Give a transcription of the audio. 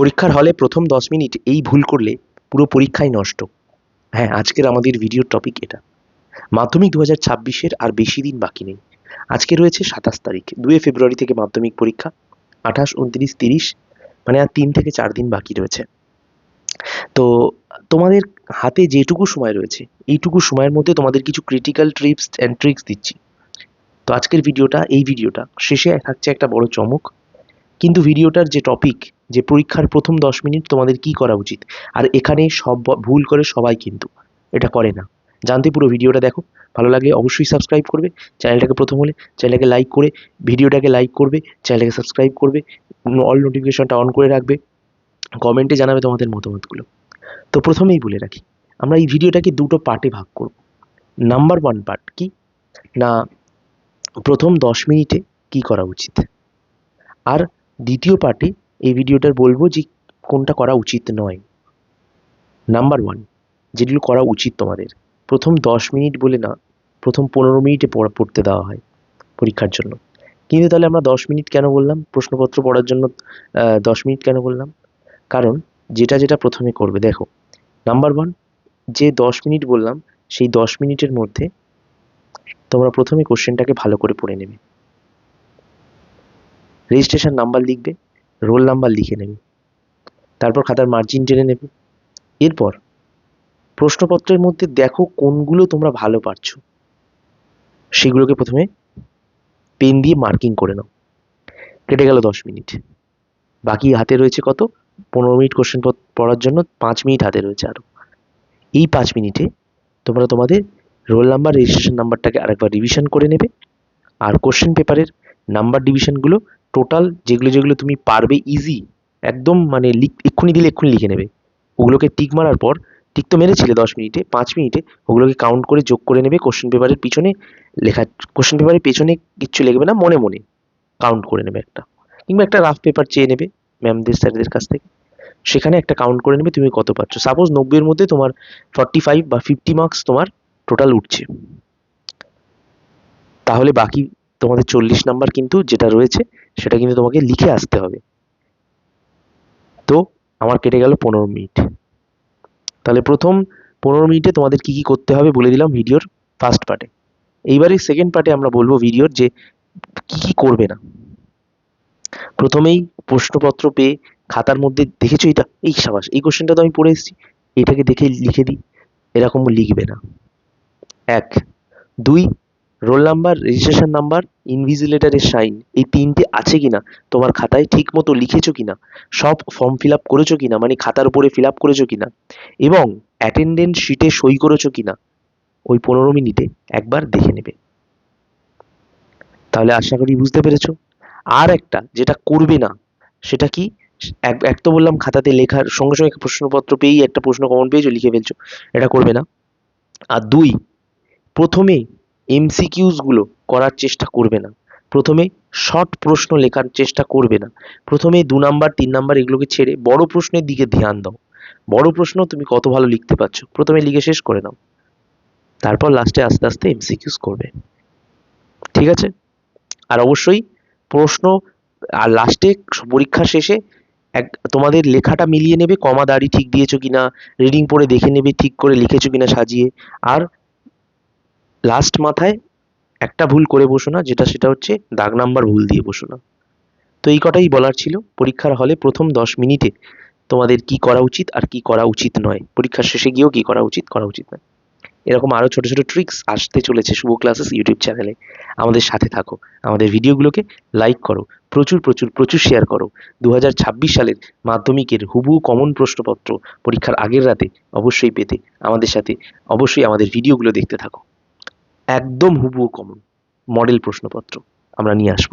পরীক্ষার হলে প্রথম দশ মিনিট এই ভুল করলে পুরো পরীক্ষাই নষ্ট। হ্যাঁ আজকের আমাদের ভিডিওর টপিক এটা। মাধ্যমিক দু হাজার ছাব্বিশের আর বেশি দিন বাকি নেই। আজকে রয়েছে সাতাশ তারিখ দুয়ে ফেব্রুয়ারি থেকে মাধ্যমিক পরীক্ষা, আঠাশ, উনত্রিশ, তিরিশ মানে আর তিন থেকে চার দিন বাকি রয়েছে। তো তোমাদের হাতে যেটুকু সময় রয়েছে, এইটুকু সময়ের মধ্যে তোমাদের কিছু ক্রিটিক্যাল ট্রিপস অ্যান্ড ট্রিক্স দিচ্ছি। তো আজকের ভিডিওটা এই ভিডিওটা শেষে থাকছে একটা বড় চমক। কিন্তু ভিডিওটার যে টপিক যে পরীক্ষার প্রথম দশ মিনিট তোমাদের কি করা উচিত? আর এখানে সব ভুল করে সবাই কিন্তু এটা করে না। জানতে পুরো ভিডিওটা দেখো। ভালো লাগলে অবশ্যই সাবস্ক্রাইব করবে। চ্যানেলটাকে প্রথম হলে চ্যানেলটাকে লাইক করে, ভিডিওটাকে লাইক করবে, চ্যানেলটাকে সাবস্ক্রাইব করবে অল নোটিফিকেশনটা অন করে রাখবে। কমেন্টে জানাবে তোমাদের মতামতগুলো। তো প্রথমেই বলে রাখি, আমরা এই ভিডিওটাকে দুটো পার্টে ভাগ করব। নাম্বার ওয়ান পার্ট কি? না, প্রথম দশ মিনিটে কি করা উচিত? আর দ্বিতীয় পার্টে এই ভিডিওটার বলব যে কোনটা করা উচিত নয়। নাম্বার ওয়ান যেগুলো করা উচিত তোমাদের। প্রথম দশ মিনিট বলে না, প্রথম পনেরো মিনিটে পড়া, পড়তে দেওয়া হয় পরীক্ষার জন্য। কিন্তু তাহলে আমরা দশ মিনিট কেন বললাম? প্রশ্নপত্র পড়ার জন্য দশ মিনিট কেন বললাম? কারণ যেটা যেটা প্রথমে করবে, দেখো। নাম্বার ওয়ান যে দশ মিনিট বললাম, সেই দশ মিনিটের মধ্যে তোমরা প্রথমে কোশ্চেনটাকে ভালো করে পড়ে নেবে। রেজিস্ট্রেশন নাম্বার লিখবে, রোল নাম্বার লিখে নেবে, তারপর খাতার মার্জিন টেনে নেবে। এরপর প্রশ্নপত্রের মধ্যে দেখো কোনগুলো তোমরা ভালো পারছ। সেগুলোকে প্রথমে পেন দিয়ে মার্কিং করে নাও। কেটে গেল দশ মিনিট। বাকি হাতে রয়েছে কত? পনেরো মিনিট কোশ্চেন পড়ার জন্য পাঁচ মিনিট হাতে রয়েছে আরও এই পাঁচ মিনিটে তোমরা তোমাদের রোল নাম্বার রেজিস্ট্রেশন নাম্বারটাকে আরেকবার রিভিশন করে নেবে। আর কোশ্চেন পেপারের নাম্বার ডিভিশনগুলো টোটাল যেগুলো যেগুলো তুমি পারবে ইজি একদম মানে লিখ, এক্ষুনি দিলে এক্ষুনি লিখে নেবে। ওগুলোকে টিক মারার পর টিক তো মেরেছিলে দশ মিনিটে, পাঁচ মিনিটে, ওগুলোকে কাউন্ট করে, যোগ করে নেবে কোশ্চেন পেপারের পিছনে, লেখা কোশ্চেন পেপারের পেছনে কিচ্ছু লিখবে না, মনে মনে কাউন্ট করে নেবে একটা। কিংবা একটা রাফ পেপার চেয়ে নেবে ম্যামদের স্যারদের কাছ থেকে। সেখানে একটা কাউন্ট করে নেবে, তুমি কত পাচ্ছ? সাপোজ নব্বইয়ের মধ্যে তোমার ফর্টি ফাইভ বা ফিফটি মার্কস তোমার টোটাল উঠছে। তাহলে বাকি তোমাদের চল্লিশ নাম্বার কিন্তু যেটা রয়েছে, সেটা কিন্তু তোমাকে লিখে আসতে হবে। তো আমার কেটে গেল পনেরো মিনিট। তাহলে প্রথম পনেরো মিনিটে তোমাদের কি কি করতে হবে বলে দিলাম ভিডিওর ফার্স্ট পার্টে এইবারে সেকেন্ড পার্টে আমরা বলব ভিডিওর যে কি কি করবে না। প্রথমেই প্রশ্নপত্র পেয়ে খাতার মধ্যে দেখেছ এটা? এই সাবাস, এই কোশ্চেনটা তো আমি পড়ে এসেছি। এটাকে দেখে লিখে দিই। এরকম লিখবে না। এক। দুই রোল নাম্বার রেজিস্ট্রেশন নাম্বার ইনভিজিলেটারের সাইন এই তিনটে আছে কিনা? তোমার খাতায় ঠিক মতো লিখেছো কিনা? সব ফর্ম ফিল আপ করেছ কিনা? মানে খাতার উপরে ফিল আপ করেছ কিনা? এবং অ্যাটেন্ডেন্স শিটে সই করেছ কিনা? ওই পনেরো মিনিটে একবার দেখে নেবে। তাহলে আশা করি বুঝতে পেরেছ। আর একটা যেটা করবে না, সেটা কি? এক তো বললাম খাতাতে লেখার সঙ্গে সঙ্গে প্রশ্নপত্র পেয়েই একটা প্রশ্ন কমন পেয়েছ, লিখে ফেলছো। এটা করবে না। আর দুই, প্রথমে এমসিকিউসগুলো করার চেষ্টা করবে না। প্রথমে শর্ট প্রশ্ন লেখার চেষ্টা করবে না। প্রথমে দু নাম্বার তিন নাম্বার এগুলোকে ছেড়ে বড় প্রশ্নের দিকে ধ্যান দাও। বড় প্রশ্ন তুমি কত ভালো লিখতে পারছ? প্রথমে লিখে শেষ করে নাও। তারপর লাস্টে আস্তে আস্তে এমসিকিউস করবে। ঠিক আছে? আর অবশ্যই প্রশ্ন আর লাস্টে পরীক্ষা শেষে এক, তোমাদের লেখাটা মিলিয়ে নেবে, কমা দাড়ি ঠিক দিয়েছ কিনা রিডিং পড়ে দেখে নেবে, ঠিক করে লিখেছো কিনা সাজিয়ে। আর লাস্ট মাথায় একটা ভুল করে বসো না, যেটা সেটা হচ্ছে দাগ নাম্বার ভুল দিয়ে বসো না। তো এই কটাই বলার ছিল। পরীক্ষার হলে প্রথম দশ মিনিটে তোমাদের কি করা উচিত আর কি করা উচিত নয়। পরীক্ষার শেষে গিয়েও কি করা উচিত করা উচিত নয়। এরকম আরও ছোটো ছোটো ট্রিক্স আসতে চলেছে শুভ ক্লাসেস ইউটিউব চ্যানেলে আমাদের সাথে থাকো। আমাদের ভিডিওগুলোকে লাইক করো। প্রচুর প্রচুর প্রচুর শেয়ার করো। দু হাজার ছাব্বিশ সালের মাধ্যমিকের হুবহু কমন প্রশ্নপত্র পরীক্ষার আগের রাতে অবশ্যই পেতে আমাদের সাথে। অবশ্যই আমাদের ভিডিওগুলো দেখতে থাকো। একদম হুবহু কমন মডেল প্রশ্নপত্র। আমরা নিয়ে আসব।